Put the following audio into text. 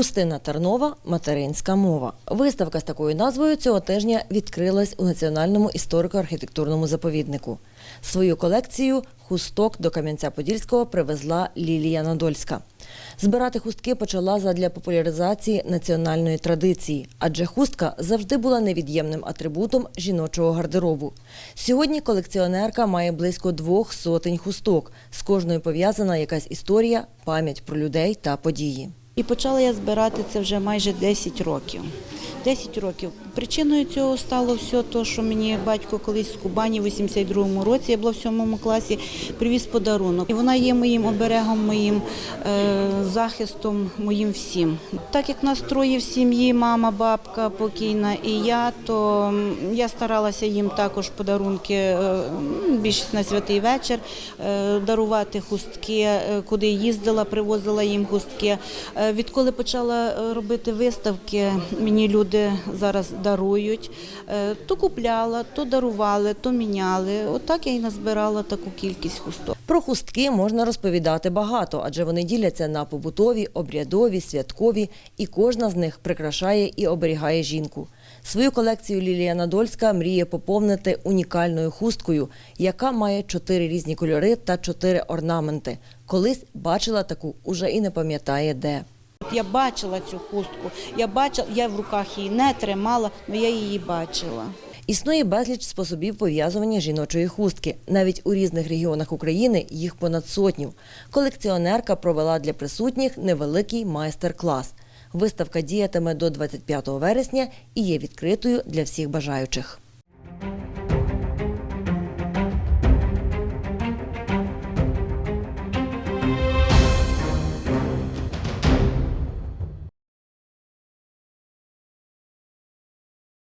Хустина Тарнова материнська мова. Виставка з такою назвою цього тижня відкрилась у Національному історико-архітектурному заповіднику. Свою колекцію хусток до Кам'янця-Подільського привезла Лілія Надольська. Збирати хустки почала задля популяризації національної традиції, адже хустка завжди була невід'ємним атрибутом жіночого гардеробу. Сьогодні колекціонерка має близько двох сотень хусток. З кожною пов'язана якась історія, пам'ять про людей та події. І почала я збирати це вже майже 10 років. 10 років. Причиною цього стало все те, що мені батько колись з Кубані в 82-му році, я була в 7 класі, привіз подарунок. І вона є моїм оберегом, моїм е, захистом, моїм всім. Так як нас в сім'ї, мама, бабка покійна і я, то я старалася їм також подарунки, е, більшість на святий вечір, е, дарувати хустки, е, куди їздила, привозила їм хустки. Е, Відколи почала е, робити виставки, мені люди зараз дарують. Е, То купляла, то дарували, то міняли. Отак я і назбирала таку кількість хусток. Про хустки можна розповідати багато, адже вони діляться на побутові, обрядові, святкові, і кожна з них прикрашає і оберігає жінку. Свою колекцію Лілія Надольська мріє поповнити унікальною хусткою, яка має чотири різні кольори та чотири орнаменти. Колись бачила таку, уже і не пам'ятає де. Я бачила цю хустку, я бачила, я в руках її не тримала, але я її бачила. Існує безліч способів пов'язування жіночої хустки. Навіть у різних регіонах України їх понад сотню. Колекціонерка провела для присутніх невеликий майстер-клас. Виставка діятиме до 25 вересня і є відкритою для всіх бажаючих.